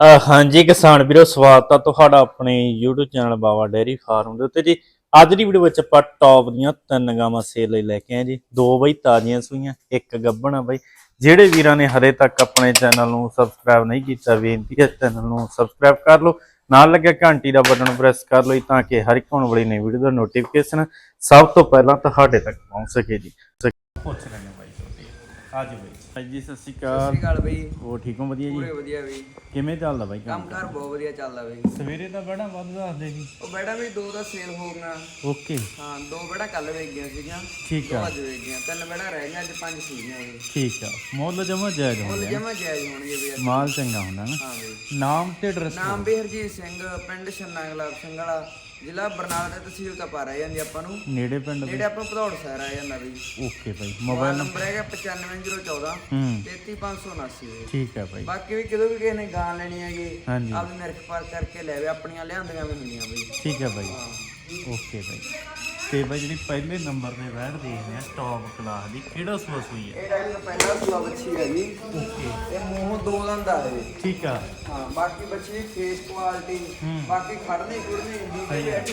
ਅ, ਹਾਂਜੀ ਕਿਸਾਨ ਵੀਰੋ ਸਵਾਗਤ ਆ ਤੁਹਾਡਾ ਆਪਣੇ YouTube channel Bawa dairy farm ਦੇ ਉੱਤੇ ਜੀ। ਅੱਜ ਦੀ ਵੀਡੀਓ ਵਿੱਚ ਆਪਾਂ ਟੌਪ ਦੀਆਂ ਤਿੰਨ ਗਾਵਾਂ ਸੇਲ ਲਈ ਲੈ ਕੇ ਆਏ ਜੀ। ਦੋ ਬਈ ਤਾਜ਼ੀਆਂ ਸੂਈਆਂ ਇੱਕ ਗੱਭਣ ਆ ਬਈ। ਜਿਹੜੇ ਵੀਰਾਂ ਨੇ ਹਰੇ ਤੱਕ ਆਪਣੇ ਚੈਨਲ ਨੂੰ ਸਬਸਕ੍ਰਾਈਬ ਨਹੀਂ ਕੀਤਾ ਬੇਨਤੀ ਹੈ ਚੈਨਲ ਨੂੰ ਸਬਸਕ੍ਰਾਈਬ ਕਰ ਲਓ। ਨਾਲ ਲੱਗਿਆ ਘੰਟੀ ਦਾ ਬਟਨ ਪ੍ਰੈਸ ਕਰ ਲਓ ਜੀ ਤਾਂ ਕਿ ਹਰ ਇੱਕ ਆਉਣ ਵਾਲੀ ਨਵੀਂ ਵੀਡੀਓ ਦਾ ਨੋਟੀਫਿਕੇਸ਼ਨ ਸਭ ਤੋਂ ਪਹਿਲਾਂ ਤੁਹਾਡੇ ਤੱਕ ਪਹੁੰਚ ਸਕੇ ਜੀ। ਪੁੱਛ ਲੈਣੇ ਬਾਈ ਛੋਟੀ ਅੱਜ ਬਈ। ਭਾਈ ਜੀ ਸਤਿ ਸ਼੍ਰੀ ਸਤਿ ਅਕਾਲ ਸ਼੍ਰੀ ਅਕਾਲ ਬਈ। ਹੋਰ ਠੀਕ ਹੋ? ਵਧੀਆ ਪੂਰੇ ਜੀ ਵਧੀਆ ਬਈ। ਕਿਵੇਂ ਚੱਲਦਾ ਬਾਈ ਕੰਮ? ਕਾਰ ਬਹੁਤ ਵਧੀਆ ਚੱਲਦਾ ਬਈ। ਸਵੇਰੇ ਤਾਂ ਬੜਾ ਵੱਧ ਦੱਸਦੇ ਸੀ। ਉਹ ਬੈੜਾ ਵੀ ਦੋ ਦਾ ਸੇਲ ਹੋ ਗਿਆ ਓਕੇ। ਹਾਂ ਦੋ ਬੈੜਾ ਕੱਲ ਵੇਚ ਗਈਆਂ ਸੀਗੀਆਂ। ਠੀਕ ਦੋ ਆ ਅੱਜ ਵੇਚ ਗਈਆਂ ਤਿੰਨ ਬੈੜਾ ਰਹਿ ਗਈਆਂ ਅੱਜ ਪੰਜ ਸੀਗੀਆਂ ਬਈ ਠੀਕ ਆ। ਮੁੱਲ ਜਮਾ ਜਾਇਜ਼ ਮੁੱਲ ਹੁੰਦਾ ਜਮਾ ਜਾਇਜ਼ ਹੋਣਗੇ ਬਈ ਅੱਜ। ਮਾਲ ਚੰਗਾ ਹੁੰਦਾ ਨਾ। ਹਾਂ ਬਈ। ਨਾਮ ਤੇ ਐਡਰੈਸ ਨਾਮ ਵੀ ਹਰਜੀਤ ਸਿੰਘ ਪਿੰਡ ਛੰਨਾ ਗੁਲਾਬ ਸਿੰਘ ਵਾਲਾ। ਜ਼ਿਲ੍ਹਾ ਬਰਨਾਲਾ ਤੇ ਤਹਿਸੀਲ ਤਾਂ ਪਾ ਰਹਿ ਜਾਂਦੀ ਆਪਾਂ ਨੂੰ। ਨੇੜੇ ਪਿੰਡ ਦੇ? ਨੇੜੇ ਆਪਾਂ ਭਦੌੜ ਸ਼ਹਿਰ ਆ ਜਾਂਦਾ ਬਈ। ਓਕੇ ਭਾਈ ਮੋਬਾਈਲ ਨੰਬਰ? ਹੈਗਾ 95014 ਹੂੰ। 33579 ਬਈ ਠੀਕ ਆ ਭਾਈ ਬਾਕੀ ਵੀ ਕਿਦੋਂ ਵੀ ਕਿਸੇ ਨੇ ਗਾਂ ਲੈਣੀ ਹੈਗੀ ਹਾਂਜੀ। ਆਪਦੀ ਨਿਰਖ ਪਾਰ ਕਰਕੇ ਲੈ ਵੇ ਆਪਣੀਆਂ ਲਿਆਂਦੀਆਂ ਵੀ ਹੁੰਦੀਆਂ ਬਈ। ਠੀਕ ਆ ਭਾਈ ਹਾਂ। ਓਕੇ ਭਾਈ ਤੇ ਭਾਈ ਜਿਹੜੀ ਪਹਿਲੇ ਨੰਬਰ ਤੇ ਬੈਠ ਦੇਖਦੇ ਆ ਟੌਪ ਕਲਾਸ ਦੀ ਕਿਹੜਾ ਸੋਸ ਹੋਈ ਹੈ? ਇਹ ਡਾਕਟਰ ਪਹਿਲਾ ਸੁਆ ਬੱਚੀ ਹੈ ਜੀ। ਇਹ ਮੂੰਹ ਦੋ ਦੰਦ ਆ ਇਹ। ਠੀਕ ਆ। ਹਾਂ ਬਾਕੀ ਬੱਚੀ ਫੇਸ ਕੁਆਲਿਟੀ ਹੂੰ। ਬਾਕੀ ਖੜਨੀ ਖੁੜਨੀ ਇੰਨੀ ਸਹੀ ਹੈ।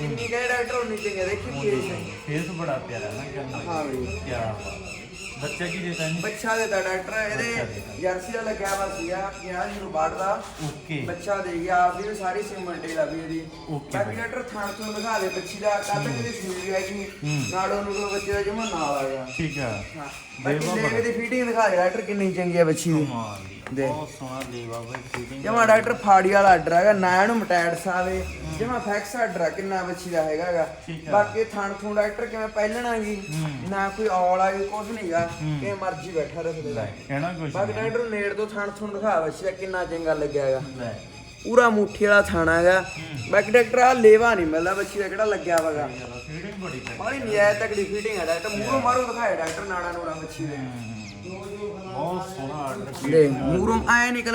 ਇੰਨੀ ਕਹੇ ਡਾਕਟਰ ਉਨੀ ਚੰਗੇ ਦੇਖੀ ਫੇਸ ਹੈ ਫੇਸ ਬੜਾ ਪਿਆਰਾ ਨਾ ਕਰਨਾ ਹਾਂ ਬਈ। ਕੀ ਬਾਤ। ਹੈ। ਬੱਚਾ ਕੀ ਦੇਤਾ ਇਹਨੇ ਬੱਚਾ ਦੇ ਡਾਕਟਰ ਬੱਚਾ ਇਹਦੇ ਦੇਤਾ। ਜਰਸੀ ਦਾ ਲੱਗਿਆ ਵਾ ਸੀਗਾ 50 ਨੂੰ ਬਾੜਦਾ ਓਕੇ। ਬੱਚਾ ਦੇ ਗਿਆ ਆਪਦੀ ਵੀ ਸਾਰੀ ਸਿਮੰਡੀ ਲੱਗੀ ਇਹਦੀ। ਓਕੇ ਬਾਕੀ ਡਾਕਟਰ ਥਾਂ ਤੋਂ ਦਿਖਾ ਦੇ ਬੱਚੀ ਦਾ ਕੱਲ ਕਿਹਦੀ ਸੂਈ ਹੈਗੀ ਹੂੰ। ਨਾੜੋ ਨੂੰ ਬੱਚੇ ਦਾ ਜਮਾ ਨਾਲ ਆ ਗਿਆ। ਠੀਕ ਆ। ਹਾਂ। ਦੇਵਾ ਬਾਕੀ ਬੜਾ। ਲੇਵੇ ਦੀ ਫੀਟਿੰਗ ਦਿਖਾ ਦੇ ਡਾਕਟਰ ਕਿੰਨੀ ਚੰਗੀ ਹੈ ਬੱਚੀ ਦੀ। ਕਮਾਲ। ਦੀ। ਬਹੁਤ ਸੋਹਣਾ ਜਮਾ ਡਾਕਟਰ ਫਾੜੀ ਵਾਲਾ ਆਰਡਰ ਹੈਗਾ ਨਾ ਇਹਨੂੰ ਮਟੈਡਸ ਆਵੇ ਜਮਾ ਫੈਕਸ ਆਰਡਰ ਆ ਕਿੰਨਾ ਬੱਚੀ ਦਾ ਹੈਗਾਗਾ ਠੀਕ ਆ। ਬਾਕੀ ਥਣ ਥੂ ਡਾਕਟਰ ਕਿਵੇਂ ਪਹਿਲਣਾ ਗਈ ਹੂੰ। ਨਾ ਕੋਈ ਔਲ ਆ ਗਈ ਕੁਝ ਨਹੀਂਗਾ ਹੂੰ। ਕਿ ਮਰਜ਼ੀ ਬੈਠਾ ਰੱਖਦੇ ਲੈ ਕਹਿਣਾ ਕੁਛ ਬਾਕੀ ਨਹੀਂ। ਡਾਕਟਰ ਨੇੜ ਤੋਂ ਥਣ ਥੁਣ ਦਿਖਾ ਬੱਚੀ ਦਾ ਕਿੰਨਾ ਚੰਗਾ ਲੱਗਿਆ ਹੈਗਾ। ਲੈ। ਪੂਰਾ ਮੁੱਠੀ ਵਾਲਾ ਥਾਣਾ ਹੈਗਾ। ਬਾਕੀ ਡਾਕਟਰ ਆ ਲੇਵਾ ਨਹੀਂ ਮਿਲਦਾ ਬੱਚੀ ਦਾ ਕਿਹੜਾ ਲੱਗਿਆ ਵਗਾ ਫੀਡਿੰਗ ਬੜੀ ਕਰ ਬੜੀ ਨਿਆਇ ਤਕੜੀ ਫਿਟਿੰਗ ਹੈ ਡਾਕਟਰ। ਮੂਰੋਂ ਮਾਰੋ ਦਿਖਾਏ ਡਾਕਟਰ ਨਾੜਾ ਨੂੜਾ ਬੱਚੀ ਦੇ ਬਹੁਤ ਸੋਹਣਾ ਆਰਡਰ ਮੂਰੋਂ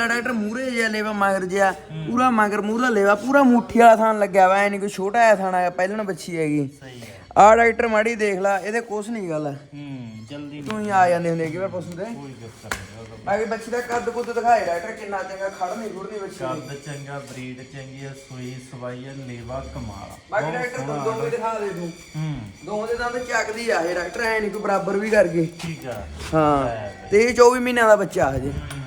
ਡਾਕਟਰ ਮੂਰੇ ਜਿਹਾ ਲੇਵਾ ਮਗਰ ਜਿਹਾ ਪੂਰਾ ਮਗਰ ਮੂਰਾ ਲੇਵਾ ਪੂਰਾ ਮੁੱਠੀ ਵਾਲਾ ਥਾਨ ਲੱਗਿਆ ਵਾ ਐ ਨਹੀਂ ਕੋਈ ਛੋਟਾ ਜਿਹਾ ਥਾਣਾ ਹੈ ਪਹਿਲਣ ਬੱਚੀ ਹੈਗੀ। ਸਹੀ ਹੈ। ਆ ਡਾਕਟਰ ਮਾੜੀ ਦੇਖ ਲੈ ਇਹਦੇ ਕੁਛ ਨਹੀਂ ਗੱਲ। ਹੂੰ ਜਲਦੀ ਤੂੰ ਹੀ ਆ ਜਾਂਦੇ ਹੁੰਦੇ ਕਿ ਵਾਰ ਪੁੱਛਦੇ ਕੋਈ ਚੱਕਰ ਨਹੀਂ ਬਾਕੀ ਬੱਚੀ ਦਾ ਕੱਦ ਕੁੱਦ ਦਿਖਾਏ ਡਾਕਟਰ ਕਿੰਨਾ ਚੰਗਾ ਖੜ ਨਹੀਂ ਗੁੜਦੀ ਬੱਚੀ ਦੀ ਕੱਦ ਚੰਗਾ ਬਰੀਡ ਚੰਗੀ ਹੈ ਸੂਈ ਸਵਾਈ ਹੈ ਲੇਵਾ ਕਮਾਲ ਆ। ਬਾਕੀ ਬਹੁਤ ਡਾਕਟਰ ਸੋਹਣਾ ਦੋ ਵੀ ਦਿਖਾ ਦੇ ਤੂੰ। ਹੂੰ। ਦੋਹਾਂ ਦੇ ਦੰਦ ਚੱਕਦੀ ਆ ਇਹ ਡਾਕਟਰ ਐ ਨਹੀਂ ਕੋਈ ਬਰਾਬਰ ਵੀ ਕਰ ਗਏ ਠੀਕ ਆ। ਹਾਂ ਤੇ 24 ਮਹੀਨਿਆਂ ਦਾ ਬੱਚਾ ਹਜੇ। ਹੂੰ,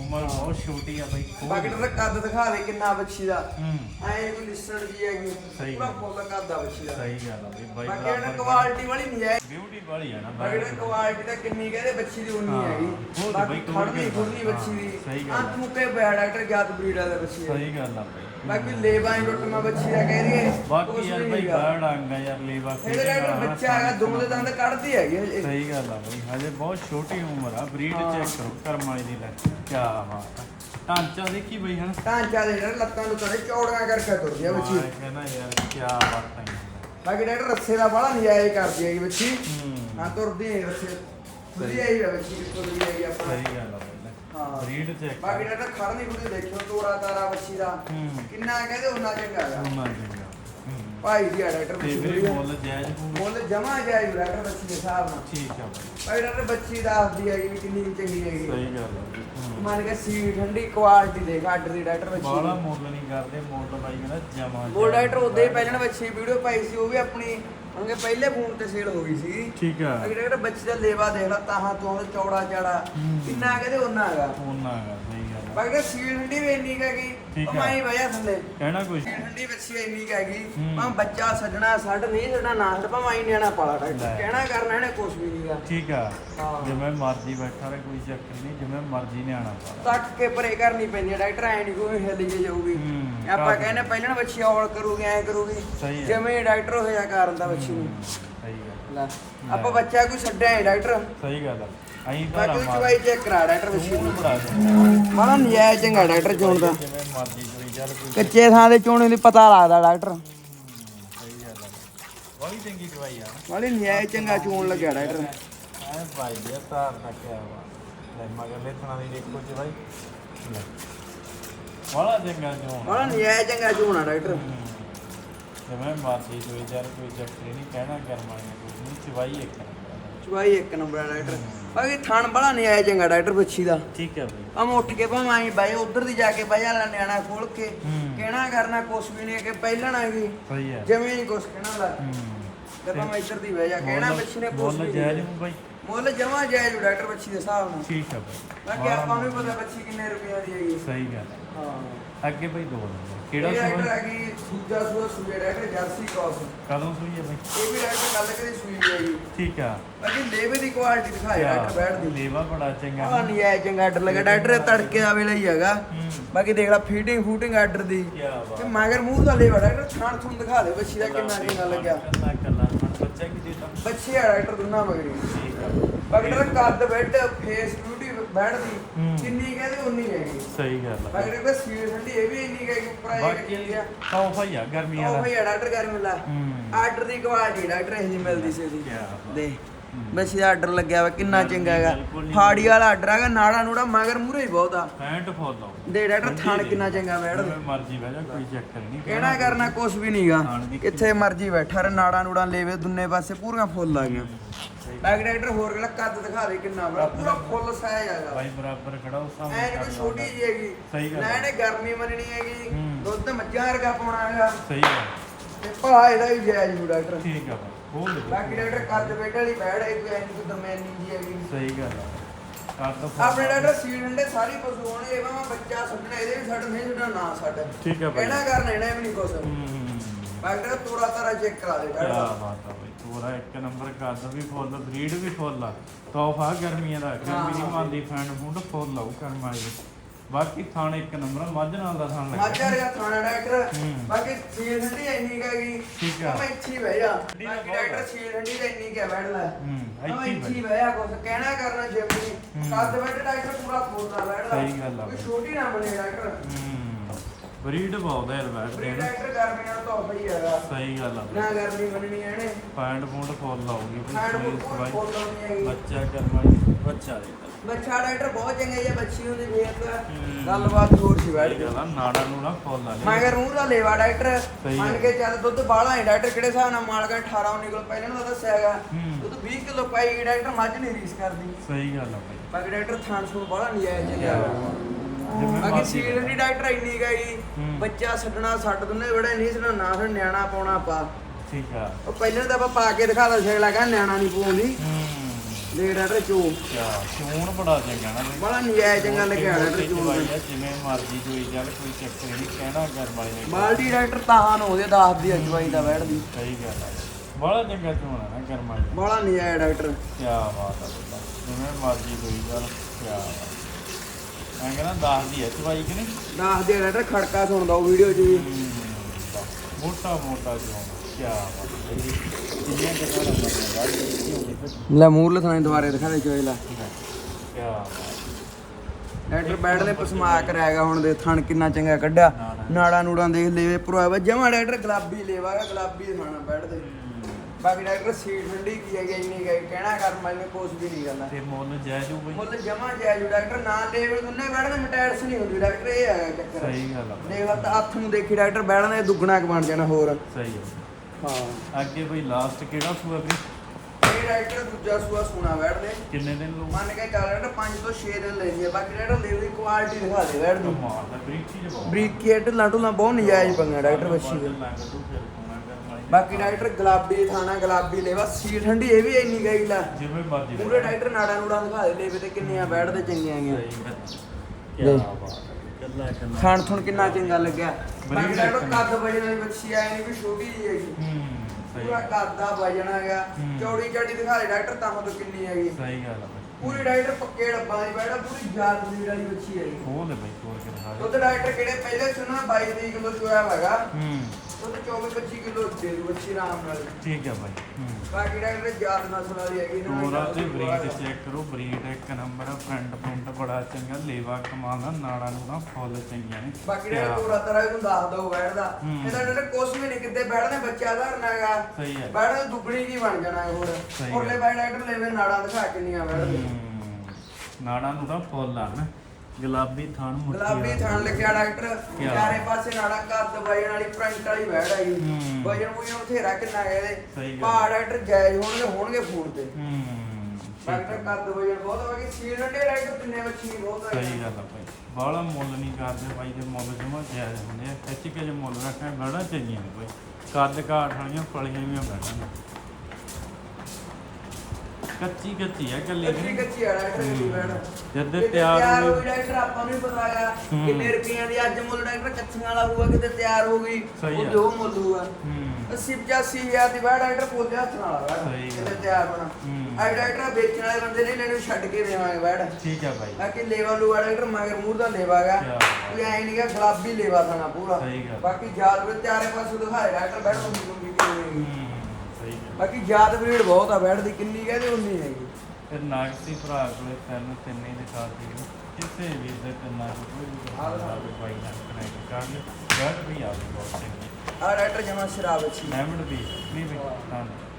ਉਮਰ ਬਹੁਤ ਛੋਟੀ ਆ ਬਾਈ ਬਾਕੀ ਡਾਕਟਰ ਕੱਦ ਦਿਖਾ ਦੇ ਕਿੰਨਾ ਬੱਚੀ ਦਾ। ਹੂੰ। ਐ ਕੋਈ ਲਿਸਣ ਜੀ ਹੈਗੀ। ਸਹੀ ਪੂਰਾ ਫੁੱਲ ਕੱਦ ਆ ਬੱਚੀ ਦਾ। ਸਹੀ ਗੱਲ ਆ ਬਈ ਬਾਈ ਬਾਕੀ ਇਹਨਾਂ ਬਰਾਬਰ ਕੁਆਲਿਟੀ ਵਾਲੀ ਨਹੀਂ ਹੈ। ਬਿਊਟੀ ਵਾਲੀ ਆ ਨਾ ਬਾਕੀ ਬਾਈ ਕੁਆਲਿਟੀ ਤਾਂ ਕਿੰਨੀ ਕਹਦੇ ਬੱਚੀ ਦੀ ਉਨੀ ਹਾਂ, ਹੈਗੀ। ਉਹ ਬਾਕੀ ਬਈ ਖੜਨੀ ਕਰਦਾ। ਖੁਰਨੀ ਬੱਚੀ ਦੀ। ਸਹੀ ਗੱਲ ਅੰਤ ਮੁੱਕੇ ਪਿਆ ਡਾਕਟਰ ਜਾਤ ਬਰੀਡ ਵਾਲੇ ਬੱਚੀ ਦੀ। ਸਹੀ ਗੱਲ ਆ ਬਾਈ। ਬਾਕੀ ਲੇਬਾਂ ਹੀ ਟੁੱਟਣਾ ਬੱਚੀ ਦਾ ਕਹਿ ਦਈਏ ਬਾਕੀ ਯਾਰ ਬਾਈ ਬਰਡ ਆਂਗਾ ਯਾਰ ਲੇਵਾ ਇਹਦੇ ਡਾਕਟਰ ਬੱਚਾ ਹੈਗਾ ਦੋ ਦੇ ਦੰਦ ਕੱਢਦੀ ਹੈਗੀ ਹਜੇ। ਸਹੀ ਗੱਲ ਆ ਬਈ ਹਜੇ ਬਹੁਤ ਛੋਟੀ ਉਮਰ ਆ ਬਰੀਡ ਚੈੱਕ ਕਰੋ ਕਰਮ ਵਾਲੀ ਦੀ ਲੈ। ਕੀ ਬਾਤ ਆ। ਢਾਂਚਾ ਦੇਖੀ ਬਈ ਹਨਾ? ਢਾਂਚਾ ਦੇ ਜਿਹੜਾ ਲੱਤਾਂ ਲੁੱਤਾਂ ਦੇ ਚੌੜੀਆਂ ਕਰਕੇ ਤੁਰਦੀ ਆ ਬੱਚੀ। ਮੈਂ ਕਹਿੰਦਾ ਯਾਰ ਕੀ ਬਾਤ ਹੈ ਬਾਕੀ ਡਾਕਟਰ ਰੱਸੇ ਦਾ ਬੜਾ ਨਜਾਇਜ਼ ਕਰਦੀ ਹੈਗੀ ਬੱਚੀ ਹੂੰ। ਤੁਰਦੀ ਨਹੀਂ ਰੱਸੇ। ਖੁੱਲੀ ਆਈ ਹੈ ਬੱਚੀ ਕਿੱਥੋਂ ਦੀ ਹੈਗੀ ਆਪਣਾ। ਸਹੀ ਗੱਲ ਆ ਹਾਂ। ਬਰੀਡ ਚੈੱਕ ਬਾਕੀ ਡਾਕਟਰ ਖੜਨੀ ਖੁੱਲੀ ਦੇਖਿਓ ਤੋਰਾ ਤਾਰਾ ਬੱਚੀ ਦਾ। ਕਿੰਨਾ ਕਹਿੰਦੇ ਉਹਨਾਂ ਚੰਗਾ ਉਹਨਾਂ ਚੰਗਾ। ਭਾਈ ਦੀ ਆ ਡਾਕਟਰ ਤੇ ਬੱਚੀ ਵੀਰੇ ਮੁੱਲ ਜਾਇਜ਼ ਹੋਊ ਮੁੱਲ ਜਮਾ ਜਾਈ ਡਾਕਟਰ ਬੱਚੀ ਦੇ ਹਿਸਾਬ ਨਾਲ। ਠੀਕ ਆ ਬਈ। ਭਾਈ ਡਾਕਟਰ ਬੱਚੀ ਦੱਸਦੀ ਹੈਗੀ ਵੀ ਕਿੰਨੀ ਕੁ ਚੰਗੀ ਹੈਗੀ। ਸਹੀ ਗੱਲ ਆ ਹੂੰ। ਮੰਨ ਕੇ ਸੀ ਠੰਡੀ ਕੁਆਲਿਟੀ ਦੇਖ ਅੱਡ ਦੀ ਡਾਕਟਰ ਬੱਚੀ ਬਾਲਾ ਦੀ। ਮੁੱਲ ਨਹੀਂ ਕਰਦੇ ਮੁੱਲ ਬਾਈ ਕਹਿੰਦਾ ਜਮਾ ਉਹ ਡਾਕਟਰ ਉਹਦੇ ਪਹਿਲਾਂ ਬੱਚੀ ਵੀਡੀਓ ਪਾਈ ਸੀ ਉਹ ਵੀ ਆਪਣੀ ਉਹਨੇ ਪਹਿਲੇ ਫੋਨ ਤੇ ਸੇਲ ਹੋ ਗਈ ਸੀ। ਠੀਕ ਆ। ਅਗਰ ਡਾਕਟਰ ਬੱਚੀ ਦਾ ਲੇਵਾ ਦੇਖ ਲਾ ਤਾਹਾਂ ਤੋਂ ਚੌੜਾ ਚਾੜਾ ਕਿੰਨਾ ਕਹਿੰਦੇ ਉਹਨਾਂ ਹੈਗਾ। ਉਹਨਾਂ ਹੈਗਾ ਸਹੀ ਗੱਲ ਆ। ਬਾਕੀ ਸੀਲ ਠੰਡੀ ਵੀ ਇੰਨੀ ਕੁ ਹੈਗੀ ਠੀਕ ਆ। ਕਮਾਈ ਵਜਾ ਥੱਲੇ। ਕਹਿਣਾ ਕੁਛ? ਸੀਲ ਠੰਡੀ ਬੱਚੀ ਇੰਨੀ ਕੁ ਹੈਗੀ ਹੂੰ। ਭਾਵੇਂ ਬੱਚਾ ਛੱਡਣਾ ਛੱਡ ਨਹੀਂ ਛੱਡਣਾ ਨਾ ਛੱਡ ਭਾਵੇਂ ਆਈ ਨਿਆਣਾ ਪਾਲਾ ਲੈ। ਡਾਕਟਰ ਕਹਿਣਾ ਕਰਨਾ ਇਹਨੇ ਕੁਝ ਵੀ ਨਹੀਂਗਾ ਠੀਕ ਆ। ਹਾਂ। ਜਿਵੇਂ ਮਰਜ਼ੀ ਬੈਠਾ ਰਹੇ ਕੋਈ ਚੱਕਰ ਨਹੀਂ। ਜਿਵੇਂ ਮਰਜ਼ੀ ਨੇ ਆਣਾ ਪਾਲਾ। ਤੱਕ ਕੇ ਪਰੇ ਕਰਨੀ ਪੈਂਦੀ ਹੈ ਡਾਕਟਰ ਐ ਨਹੀਂ ਕੋਈ ਹਿੱਲ ਜੇ ਜਾਊਗੀ। ਹੂੰ, ਆਪਾਂ ਕਾਫੀ। ਕਹਿੰਦੇ ਪਹਿਲਾਂ ਬੱਚੀ ਔਲ ਕਰੂਗੀ ਐ ਕਰੂਗੀ। ਸਹੀ ਹੈ। ਜਿਵੇਂ ਡਾਕਟਰ ਹੋਇਆ ਕਰਨ ਦਾ ਬੱਚੀ ਨੂੰ। ਸਹੀ ਗੱਲ ਲੈ। ਆਪਾਂ ਬੱਚਾ ਕੋਈ ਛੱਡਿਆ ਹੈ ਡਾਕਟਰ। ਸਹੀ ਗੱਲ ਆ। ਤਾਂ ਬਾਕੀ ਉਹ ਚਵਾਈ ਚੈੱਕ ਕਰਾ ਡਾਕਟਰ ਤੂੰ ਨੂੰ ਬੜਾ ਮਾੜਾ ਨਜਾਇਜ਼ ਚੰਗਾ ਡਾਕਟਰ ਚੋਣ ਦਾ ਜਿਵੇਂ ਮਰਜ਼ੀ ਕੋਈ ਚੱਲ ਕੋਈ। ਕੱਚੇ ਥਾਂ ਦੇ ਚੋਣੇ ਦੀ ਪਤਾ ਲੱਗਦਾ ਡਾਕਟਰ। ਸਹੀ ਗੱਲ ਆ। ਬੜੀ ਚੰਗੀ ਦਵਾਈ ਆ ਵਾਲੀ ਨਜਾਇਜ਼ ਚੰਗਾ ਚੋਣ ਲੱਗਿਆ ਡਾਕਟਰ। ਐ ਭਾਈ ਜੀ ਤਾਰ ਨਾ ਕਿਆ ਵਾ। ਲੈ ਮਗਰ ਲੈਥਣਾ ਦੀ ਦੇਖੋ ਜੀ ਭਾਈ ਲੈ। ਬੜਾ ਚੰਗਾ ਜੋ ਵਾਲਾ ਨਜਾਇਜ਼ ਚੰਗਾ ਚੋਣਾ ਡਾਕਟਰ। ਜਿਵੇਂ ਮਰਜ਼ੀ ਕੋਈ ਚੱਲ ਕੋਈ ਚੱਕਰ ਨਹੀਂ। ਕਹਿਣਾ ਕਰਮਾਂ ਨੇ ਕੁਝ ਨਹੀਂ ਚਵਾਈ ਇੱਕ। ਚਵਾਈ ਇੱਕ ਨੰਬਰ ਆ ਡਾਕਟਰ। ਹੂੰ। ਬਾਕੀ ਥਣ ਬੜਾ ਨਹੀਂ ਆਇਆ ਚੰਗਾ ਡਾਕਟਰ ਬੱਚੀ ਦਾ। ਠੀਕ ਹੈ ਬਈ। ਆਮ ਉੱਠ ਕੇ ਭਾਵੇਂ ਆਈ ਬਾਈ ਉਧਰ ਦੀ ਜਾ ਕੇ ਬਹਿ ਜਾ ਨਿਆਣਾ ਖੋਲ ਕੇ ਹੂੰ। ਕਹਿਣਾ ਕਰਨਾ ਕੁਛ ਵੀ ਨਹੀਂ ਕਿ ਪਹਿਲਾਂ ਨਾ ਸਹੀ ਹੈ। ਜਿਵੇਂ ਨਹੀਂ ਕੁਛ ਕਹਿਣਾ ਲਾ ਹੂੰ। ਤੇ ਭਾਵੇਂ ਇੱਧਰ ਦੀ ਬਹਿ ਜਾ ਕਹਿਣਾ ਬੱਚੀ ਨੇ ਕੁਛ ਵੀ ਜਾਇਜ਼ ਹੂੰ ਬਈ। ਮੁੱਲ ਜਮਾ ਜਾਇਜ਼ ਡਾਕਟਰ ਬੱਚੀ ਦੇ ਹਿਸਾਬ ਨਾਲ। ਠੀਕ ਹੈ ਬਈ। ਬਾਕੀ ਆਪਾਂ ਨੂੰ ਪਤਾ ਬੱਚੀ ਕਿੰਨੇ ਰੁਪਏ ਦੀ ਹੈਗੀ। ਸਹੀ ਗੱਲ ਹੈ। ਹਾਂ। ਅੱਗੇ ਬਈ ਦੋ ਕਿਹੜਾ ਇਹ ਡਾਕਟਰ ਸੂਆ ਹੈਗੀ ਦੂਜਾ ਸੂਆ ਸੂਆ ਡਾਕਟਰ ਜਰਸੀ ਕ੍ਰਾਸ ਕਦੋਂ ਸੂਈ ਹੈ ਬਈ? ਇਹ ਵੀ ਡਾਕਟਰ ਕੱਲ ਕਦੇ ਸੂਈ ਹੈਗੀ। ਠੀਕ ਆ। ਬਾਕੀ ਲੇਵੇ ਦੀ ਕੁਆਲਿਟੀ ਦਿਖਾਇਆ ਡਾਕਟਰ ਬੈਠ ਦੀ। ਲੇਵਾ ਬੜਾ ਚੰਗਾ ਆ ਨਹੀਂ ਆਇਆ ਚੰਗਾ ਆਰਡਰ ਲੱਗਾ ਡਾਕਟਰ ਇਹ ਤੜਕੇ ਦਾ ਵੇਲੇ ਹੀ ਹੈਗਾ। ਹੂੰ। ਬਾਕੀ ਦੇਖ ਲੈ ਫੀਟਿੰਗ ਫੂਟਿੰਗ ਆਰਡਰ ਦੀ। ਕੀ ਤੇ ਮਗਰ ਮੂੰਹ ਦਾ ਲੇਵਾ ਡਾਕਟਰ ਛਾਣ ਥੁਣ ਦਿਖਾ ਦੇ ਬੱਚੀ ਦਾ ਕਿੰਨਾ ਚੰਗਾ ਲੱਗਿਆ। ਕੱਲਾ ਕੱਲਾ ਹੁਣ ਬੱਚਾ ਕੀ ਦੇਤਾ ਬੱਚੀ ਆ ਡਾਕਟਰ ਦੋਨਾਂ ਮਗਰੀ। ਠੀਕ ਆ। ਬਾਕੀ ਡਾਕਟਰ ਕੱਦ ਬੈੱਡ ਫੇਸ ਬਿਊਟੀ ਬੈਠ ਦੀ ਹੂੰ। ਜਿੰਨੀ ਕਹਿੰਦੇ ਉਨੀ ਹੈਗੀ ਸਹੀ ਗੱਲ ਆ। ਬਾਕੀ ਡਾਕਟਰ ਸੀਟ ਠੰਡੀ ਇਹ ਵੀ ਇੰਨੀ ਹੈਗੀ ਉੱਪਰ ਆਏ ਬਾਕੀ ਕੱਟੀ ਆ। ਤੋਹਫਾ ਹੀ ਆ ਗਰਮੀਆਂ ਉਹ ਦਾ। ਭਈਆ ਡਾਕਟਰ ਕਰ ਮਿਲਾ ਹੂੰ। ਆਰਡਰ ਦੀ ਕੁਆਲਿਟੀ ਡਾਕਟਰ ਇਹ ਜੀ ਮਿਲਦੀ ਸੀ ਕੀ ਬਾਤ। ਦੇ ਬੱਚੀ ਦਾ ਆਰਡਰ ਲੱਗਿਆ ਵਾ ਕਿੰਨਾ ਚੰਗਾ ਹੈਗਾ। ਬਿਲਕੁਲ ਨਹੀਂ। ਫਾੜੀ ਵਾਲਾ ਆਰਡਰ ਹੈਗਾ ਨਾੜਾ ਨੂੜਾ ਮਗਰ ਮੂਰੇ ਹੀ ਬਹੁਤ ਆ। ਪੈਂਟ ਫੋਲ ਲਾਓ ਦੇ ਡਾਕਟਰ ਥਣ ਕਿੰਨਾ ਚੰਗਾ ਜਿਵੇਂ ਮਰਜ਼ੀ ਬਹਿ ਜਾ ਕੋਈ ਚੱਕਰ ਨਹੀਂ। ਕਹਿਣਾ ਕਰਨਾ ਕੁਝ ਵੀ ਨਹੀਂਗਾ ਕਿੱਥੇ ਮਰਜ਼ੀ ਬੈਠਾ ਰ ਨਾੜਾ ਨੂੜਾ ਲੇਵੇ ਦੁੰਨੇ ਪਾਸੇ ਪੂਰੀਆਂ ਫੁੱਲ ਆ ਗਈਆਂ। ਬਾਕੀ ਡਾਕਟਰ ਹੋਰ ਕਿਹੜਾ ਕੱਦ ਦਿਖਾ ਦੇ ਕਿੰਨਾ ਬੜਾ ਪੂਰਾ ਫੁੱਲ ਸਾਇਜ਼ ਹੈਗਾ। ਬਾਈ ਬਰਾਬਰ ਖੜਾ ਉਸ ਸਾਹਮਣੇ ਐਨ ਕੋਈ ਛੋਟੀ ਜਿਹੀ ਹੈਗੀ। ਸਹੀ ਗੱਲ ਨਾ। ਇਹਨੇ ਗਰਮੀ ਮੰਨਣੀ ਹੈਗੀ। ਹੂੰ। ਦੁੱਧ ਮੱਝਾਂ ਵਰਗਾ ਪਾਉਣਾ ਹੈਗਾ। ਸਹੀ ਹੈ ਤੇ ਭਾ ਇਹਦਾ ਵੀ ਜਾਇਜ਼ ਡਾਕਟਰ। ਠੀਕ ਆ ਖੋਲ ਦੇ ਬਾਕੀ ਡਾਕਟਰ ਕੱਦ ਬੈਠ ਵਾਲੀ ਬੈੜ ਹੈ ਕੋਈ ਐਨ ਕੋਈ ਦਰਮਿਆਨੀ ਜੀ ਹੈਗੀ ਸਹੀ ਗੱਲ ਆ। ਕਰ ਦੋ ਆਪਣੇ ਡਾਕਟਰ ਸੀਲ ਹੰਡੇ ਸਾਰੀ ਪਸ਼ੂ ਹੋਣੇ ਇਹ ਵਾ ਬੱਚਾ ਛੱਡਣਾ ਇਹਦੇ ਵੀ ਛੱਡ ਨਹੀਂ ਛੱਡਣਾ ਨਾ ਛੱਡ ਠੀਕ ਆ ਬਾਈ ਕਹਿਣਾ ਕਰਨਾ ਇਹਨੇ ਵੀ ਨਹੀਂ ਕੁਛ। ਹੂੰ ਡਾਕਟਰ ਤੋਰਾ ਤਾਰਾ ਚੈੱਕ ਕਰਾ ਦੇ ਕਿਆ ਡਾਕਟਰ ਬਾਤ ਆ ਬਈ ਪੂਰਾ ਇੱਕ ਨੰਬਰ ਕੱਦ ਵੀ ਫੁੱਲ ਬਰੀਡ ਵੀ ਫੁੱਲ ਆ। ਤੋਹਫਾ ਗਰਮੀਆਂ ਦਾ ਗਰਮੀ ਨਹੀਂ ਮੰਨਦੀ ਫੈਨ ਫੁੰਡ ਫੁੱਲ ਲਾਉ ਕਰਮ ਵਾਲੀ। ਬਾਕੀ ਥਾਣ ਇੱਕ ਨੰਬਰ ਮੱਝ ਨਾਲ ਦਾ ਥਾਣ ਲੱਗਾ ਮਾਝਾ ਰਿਆ ਥਾਣਾ ਡਾਕਟਰ। ਬਾਕੀ ਸੀਲ ਹੰਡੀ ਇੰਨੀ ਕਹਗੀ ਠੀਕ ਆ। ਮੈਂ ਇੱਥੇ ਹੀ ਬਹਿ ਜਾ ਠੰਡੀ ਬਾਕੀ। ਡਾਕਟਰ ਸੀਲ ਹੰਡੀ ਦਾ ਇੰਨੀ ਕਿਆ ਬੈਠ ਲੈ ਹੂੰ ਇੱਥੇ ਹੀ ਬਹਿ ਜਾ ਕੁਛ ਕਹਿਣਾ ਕਰਨਾ ਹੂੰ। ਕੱਦ ਬੈਠ ਡਾਕਟਰ ਪੂਰਾ ਫੋਲਦਾ ਬੈਠਦਾ ਸਹੀ ਗੱਲ ਆ। ਛੋਟੀ ਨਾ ਬਣੇ ਡਾਕਟਰ ਹੂੰ ਬਰੀਡ ਬਹੁਤ ਹੈ ਬੈਠ ਬਰੀ ਦੇ ਡਾਕਟਰ ਗਰਮੀਆਂ ਤੋਂ ਪਈ ਹੈਗਾ ਸਹੀ ਗੱਲ ਆ। ਨਾ ਗਰਮੀ ਪੈਂਟ ਫੁੱਲ ਖਾਣ ਬਈ ਨੂੰ ਸਵਾਈ ਫੁੱਲ ਲਾਉਣੀ ਹੈਗੀ ਬੱਚਾ ਕਰਮ ਬੱਚਾ ਦੇਤਾ। ਬੱਚਾ ਡਾਕਟਰ ਬਹੁਤ ਚੰਗਾ ਜਿਹਾ ਬੱਚੀ ਹੁੰਦੀ ਫੇਰ ਹੂੰ। ਗੱਲਬਾਤ ਹੋਰ ਸੀ ਬੈਠ ਗੱਲ ਨਾੜਾ ਨੂੰ ਨਾ ਫੁੱਲ ਆ ਮਗਰ ਮੂੰਹ ਦਾ ਲੇਵਾ ਡਾਕਟਰ। ਸਹੀ ਮੰਨ ਹੈ। ਕੇ ਚੱਲ ਦੁੱਧ ਬਾਹਲਾ ਹੈ ਡਾਕਟਰ ਕਿਹੜੇ ਹਿਸਾਬ ਨਾਲ ਮਾਲਕਾਂ 18 19 ਕਿਲੋ ਪਹਿਲਾਂ ਨੂੰ ਦੱਸਿਆ ਹੈਗਾ। ਹੂੰ। ਦੁੱਧ 20 ਕਿਲੋ ਪਾਈ ਡਾਕਟਰ ਮੱਝ ਨਹੀਂ ਰੀਸ ਕਰਦੀ। ਸਹੀ ਗੱਲ ਆ ਬਈ। ਬਾਕੀ ਡਾਕਟਰ ਥਾਣ ਸੂਣ ਬਾਹਲਾ ਨਹੀਂ ਆਇਆ ਜਿਵੇਂ ਬਾਕੀ ਸੀਲ ਦੀ ਡਾਕਟਰ ਇੰਨੀ ਗਈ ਹੂੰ। ਬੱਚਾ ਛੱਡਣਾ ਛੱਡ ਦੁੰਨੇ ਬੜਾ ਨਹੀਂ ਛੱਡਣਾ ਨਾ ਫਿਰ ਨਿਆਣਾ ਪਾਉਣਾ ਪਾ ਠੀਕ ਆ। ਉਹ ਪਹਿਲਾਂ ਤਾਂ ਆਪਾਂ ਪਾ ਕੇ ਦਿਖਾ ਦਾ ਛੇਲਾ ਕਹਿੰਦਾ ਨਿਆਣਾ ਨਹੀਂ ਪਾਉਂਦੀ ਹੂੰ। ਦੇ ਡਾਕਟਰ ਚੋ ਚੋਣ ਬੜਾ ਚੰਗਾ ਨਾ ਬੜਾ ਆਇਆ ਚੰਗਾ ਲੱਗਿਆ ਡਾਕਟਰ ਚੋ ਚਵਾਈ ਆ, ਜਿਵੇਂ ਮਰਜ਼ੀ ਚੋਈ ਚੱਲ ਕੋਈ ਚੱਕਰ ਨਹੀਂ ਕਹਿਣਾ ਕਰ ਵਾਲੀ ਨੇ। ਬਾਲਟੀ ਡਾਕਟਰ ਤਾਂ ਨੂੰ ਉਹਦੇ ਦੱਸ ਦੀ ਅਜਵਾਈ ਦਾ। ਬੈਠਦੀ ਸਹੀ ਗੱਲ ਆ। ਬੜਾ ਚੰਗਾ ਚੋਣਾ ਨਾ ਕਰਮਾ ਬੜਾ ਆਇਆ ਡਾਕਟਰ। ਕੀ ਬਾਤ ਆ ਜਿਵੇਂ ਮਰਜ਼ੀ ਚੋਈ ਚੱਲ ਕੀ ਬਾਤ ਮੈਂ ਕਹਿੰਦਾ ਦੱਸ ਦੀ ਐ ਚਵਾਈ ਕਿ ਨਹੀਂ? ਦੱਸ ਦੇ ਡਾਕਟਰ ਖੜਕਾ ਸੁਣਦਾ ਉਹ ਵੀਡੀਓ 'ਚ ਵੀ। ਮੋਟਾ ਮੋਟਾ ਚੋਣ ਕੀ ਬਾਤ ਹੈ ਕਿੰਨੀਆਂ ਕਿੰਨਾ ਨੰਬਰ ਹੈ ਲੈ ਮੂਰਲੇ ਥਾਣੇ ਦੁਬਾਰੇ ਦਿਖਾ ਦੇ ਚੋਈ ਲੈ। ਡਾਕਟਰ ਬੈਡ ਨੇ ਪਸਮਾ ਕਰਾਏਗਾ ਹੁਣ ਦੇ ਥਣ ਕਿੰਨਾ ਚੰਗਾ ਕੱਢਿਆ। ਨਾੜਾ ਨੂੜਾਂ ਦੇਖ ਲੈਵੇ ਪਰਵਾ ਜਮਾ ਡਾਕਟਰ ਗੁਲਾਬੀ ਲੇਵਾਗਾ ਗੁਲਾਬੀ ਥਾਣਾ ਬੈਡ ਦੇ ਬਾਕੀ ਡਾਕਟਰ ਸੀਟ ਠੰਡੀ ਕੀ ਹੈਗੀ ਇੰਨੀ ਗਈ ਕਹਿਣਾ ਕਰ ਮੈਨੂੰ ਕੁਛ ਵੀ ਨਹੀਂ ਕਰਨਾ। ਤੇ ਮੁੱਲ ਜਾਇਜ਼ ਹੋ ਬਈ। ਮੁੱਲ ਜਮਾ ਜਾਇਜ਼ ਡਾਕਟਰ ਨਾ ਲੈਵਲ ਦੁੰਨੇ ਬੈਡ ਦੇ ਮਟੈਰਸ ਨਹੀਂ ਹੁੰਦੀ ਡਾਕਟਰ ਇਹ ਹੈਗਾ ਚੱਕਰ। ਸਹੀ ਗੱਲ ਆ। ਬਈ, ਦੇਖ ਲਾ ਤਾਂ ਹੱਥ ਨੂੰ ਦੇਖੀ ਡਾਕਟਰ ਨੇ ਦੁੱਗਣਾ ਕੁ ਬਣ ਜਾਣਾ ਹੋਰ। ਸਹੀ ਹੈ ਹਾਂ। ਅੱਗੇ ਬਈ ਲਾਸਟ ਕਿਹੜਾ ਸੂਆ ਵੀ ਇਹ ਡਾਕਟਰ ਦੂਜਾ ਸੂਆ ਸੋਨਾ ਬੈਡ ਦੇ। ਕਿੰਨੇ ਦਿਨ ਲੋ ਮੰਨ ਕੇ ਚੱਲ ਡਾਕਟਰ 5 ਤੋਂ 6 ਦਿਨ ਲੈਂਦੀ ਹੈ ਬਾਕੀ ਡਾਕਟਰ ਲੈਵਲ ਦੀ ਕੁਆਲਿਟੀ ਦਿਖਾ ਦੇ ਬੈਡ ਦੀ ਕਮਾਲ ਦਾ ਬਰੀਕੀ ਜਿਹਾ ਬਰੀਕੀਟ ਲਾਟੂ ਲਾ ਬਹੁਤ ਨਜਾਇਜ਼ ਪੰਗਾ ਡਾਕਟਰ ਬੱਚੀ ਦੇ। ਬਾਕੀ ਡਾਕਟਰ ਗੁਲਾਬੀ ਥਾਣਾ ਗੁਲਾਬੀ ਲੈਵਾ ਸੀ ਠੰਡੀ ਇਹ ਵੀ ਇੰਨੀ ਗਈ ਲਾ। ਜਿਵੇਂ ਮਰਜ਼ੀ ਪੂਰੇ ਡਾਕਟਰ ਨਾੜਾ ਨੂੜਾ ਦਿਖਾ ਦੇ ਲੈਵੇ ਤੇ ਕਿੰਨੀਆਂ ਬੈਠਦੇ ਚੰਗੀਆਂ ਆਈਆਂ। ਕੀ ਬਾਤ ਹੈ ਕੱਲਾ ਕੱਲਾ ਖਾਣ ਥੁਣ ਕਿੰਨਾ ਚੰਗਾ ਲੱਗਿਆ। ਬਾਕੀ ਬਰੀਕ ਡਾਕਟਰ ਰੱਖਣਾ। ਕੱਦ ਵਜਣ ਵਾਲੀ ਬੱਚੀ ਆਈ ਨਹੀਂ ਵੀ ਛੋਟੀ ਜਿਹੀ ਹੈਗੀ। ਹੂੰ। ਸਹੀ ਪੂਰਾ ਦਾ ਵਜਣ ਹੈਗਾ। ਹੂੰ। ਚੌੜੀ ਚਾੜੀ ਦਿਖਾ ਦੇ ਡਾਕਟਰ ਤਾਂ ਤੋਂ ਕਿੰਨੀ ਹੈਗੀ। ਸਹੀ ਗੱਲ ਆ ਬਈ। ਪੂਰੀ ਡਾਕਟਰ ਪੱਕੇ ਡੱਬਾਂ ਦੀ ਬੈਠਾ ਪੂਰੀ ਜਾਤ ਦੀ ਵਾਲੀ ਬੱਚੀ ਹੈਗੀ। ਖੋਲ ਦੇ ਬਈ ਖੋਲ ਕੇ ਦਿਖਾ ਦੇ। ਦੁੱਧ ਡਾਕਟਰ ਕਿਹੜੇ ਪਹਿਲੇ ਸੁਣਾ 22 23 ਕਿਲੋ ਚੋਇਆ ਹੈਗਾ। ਹੂੰ। ਦੁੱਧ 24 25 ਕਿਲੋ ਦੇ ਦੂ ਬੱਚੀ ਆਰਾਮ ਨਾਲ। ਠੀਕ ਹੈ ਹੂੰ। ਬਾਕੀ ਡਾਕਟਰ ਜਾਤ ਨਸਲ ਵਾਲੀ ਹੈਗੀ ਨਾ। ਤੋਰਾ ਤੇ ਬਰੀਡ ਚੈੱਕ ਕਰੋ ਬਰੀਡ ਇੱਕ ਨੰਬਰ ਆ ਫਰੰਟ ਫਰੰਟ ਬੜਾ ਚੰਗਾ ਲੇਵਾ ਕਮਾਲ ਦਾ ਨਾੜਾ ਨੂੰ ਨਾ ਫੁੱਲ ਚੰਗੀਆਂ ਨੇ। ਬਾਕੀ ਡਾਕਟਰ ਤੋਰਾ ਤਰਾ ਇਹਨੂੰ ਦੱਸ ਦੋ ਬੈਠਦਾ ਹੂੰ। ਇਹਦਾ ਡਾਕਟਰ ਕੁਛ ਵੀ ਨਹੀਂ ਕਿਤੇ ਬੈਠਦੇ ਬੱਚਾ ਧਰਨਾਗਾ ਸਹੀ ਹੈ ਬੈਠ ਦੁੱਗਣੀ ਕੀ ਬਣ ਜਾਣਾ ਇਹ ਹੋਰ। ਗੱਲ। ਬਾਈ ਡਾਕਟਰ ਲੈਵੇ ਨਾੜਾਂ ਦਿਖਾ ਕਿੰਨੀਆਂ ਬੈਠਦੇ ਹੂੰ। ਨਾੜਾ ਨੂੰ ਤਾਂ ਫੁੱਲ ਆ ਨਾ। ਗੁਲਾਬੀ ਥਣ ਮੁੱਠੀ ਗੁਲਾਬੀ। ਥਾਣ ਲੱਗਿਆ ਡਾਕਟਰ। ਕਿਆ? ਚਾਰੇ ਪਾਸੇ ਨਾੜਾਂ ਘਰ ਦਵਾਈਆਂ ਵਾਲੀ ਪ੍ਰਿੰਟ ਵਾਲੀ ਬੈੜ ਆਈ ਹੂੰ। ਵਜਨ ਵਜਨ ਬਥੇਰਾ ਕਿੰਨਾ ਸਹੀ ਇਹਦੇ। ਗੱਲ। ਪਾ ਡਾਕਟਰ ਜਾਇਜ਼ ਹੋਣਗੇ ਹੋਣਗੇ ਫੋਨ ਤੇ। ਹੂੰ ਡਾਕਟਰ ਕੱਦ ਵਜਨ ਬਹੁਤ ਆ ਬਾਕੀ ਸੀਲ ਹੰਡੇ ਡਾਕਟਰ ਤਿੰਨੇ ਬੱਚੀ ਬਹੁਤ ਆ। ਸਹੀ ਗੱਲ ਆ ਭਾਈ। ਬਾਹਲਾ ਮੁੱਲ ਨਹੀਂ ਕਰਦੇ ਭਾਈ ਜੇ ਮੁੱਲ ਜਮਾ ਜਾਇਜ਼ ਹੁੰਦੇ ਆ। ਕੱਚੀ ਕੇ ਜੇ ਮੁੱਲ ਰੱਖਣਾ ਬੜਾ ਚਾਹੀਏ ਨੇ ਭਾਈ। ਕੱਦ ਕਾਠ ਵਾਲੀਆਂ ਫਲੀਆਂ ਵੀ ਬੈਠਣ ਕੱਚੀ ਕੱਚੀ ਆ ਗੱਲੇ ਕੱਚੀ ਕੱਚੀ ਆ ਡਾਕਟਰ ਦੀ ਬੈਡ ਜਦ ਤਿਆਰ ਤਿਆਰ ਹੋ ਗਈ ਡਾਕਟਰ ਆਪਾਂ ਨੂੰ ਪਤਾ ਹੈਗਾ। ਕਿੰਨੇ ਰੁਪਈਆਂ ਦੀ ਅੱਜ ਮੁੱਲ ਡਾਕਟਰ ਕੱਚੀਆਂ ਵਾਲਾ ਹੋਊਗਾ ਕਿਤੇ ਤਿਆਰ ਹੋ ਗਈ ਉਹ। ਜੋ ਮੁੱਲ ਹੋਊਗਾ। ਹੂੰ। 80 85 ਹਜ਼ਾਰ ਦੀ ਬੈਡ ਡਾਕਟਰ ਪੋਤੇ ਹੱਥ ਨਾਲ ਆ। ਕਿਤੇ ਤਿਆਰ ਹੋਣਾ। ਆ ਡਾਕਟਰ ਵੇਚਣ ਵਾਲੇ ਬੰਦੇ ਨੇ ਲੈਣੇ ਛੱਡ ਕੇ ਦੇਵਾਂਗੇ ਬੈਡ ਠੀਕ ਆ ਭਾਈ ਬਾਕੀ ਲੇਵਾ ਲੂਆ ਡਾਕਟਰ ਮਗਰ ਮੂਰ ਦਾ ਲੇਵਾ ਹੈਗਾ ਕਿਆ ਬਾਤ। ਕੋਈ ਐ ਨਹੀਂਗਾ ਗੁਲਾਬੀ ਲੇਵਾ ਥਾਣਾ ਪੂਰਾ। ਬਾਕੀ ਜਾਲ ਵੀ ਚਾਰੇ ਪਾਸੇ ਦਿਖਾਏ ਡਾਕਟਰ ਬੈਡ ਨੂੰ ਵੀ ਕਿਵੇਂ। ਬਾਕੀ ਜਾਤ ਬਰੀਡ ਬਹੁਤ ਆ ਬੈਡ ਦੀ ਕਿੰਨੀ ਕਹਦੇ ਉਨੀ ਹੈਗੀ ਫਿਰ ਨਾਗਸੀ ਭਰਾ ਕੋਲੇ ਤਿੰਨ ਤਿੰਨ ਹੀ ਦਿਖਾ ਦਿਓ ਕਿਸੇ ਵੀ ਦੇ ਤਿੰਨਾਂ ਚੋਂ ਕੋਈ ਵੀ ਹਾਂ। ਦਿਖਾ ਦਿਓ ਭਾਈ ਨਾਲ ਕਨੈਕਟ ਕਰ ਲਿਓ ਗੱਲ ਵੀ ਆ ਬਹੁਤ ਚੰਗੀ। ਆ ਡਾਕਟਰ ਜਮਾ ਸ਼ਰਾਬ ਅੱਛੀ ਡਾਇਮੰਡ ਵੀ ਨਹੀਂ ਵੀ ਧੰਨਵਾਦ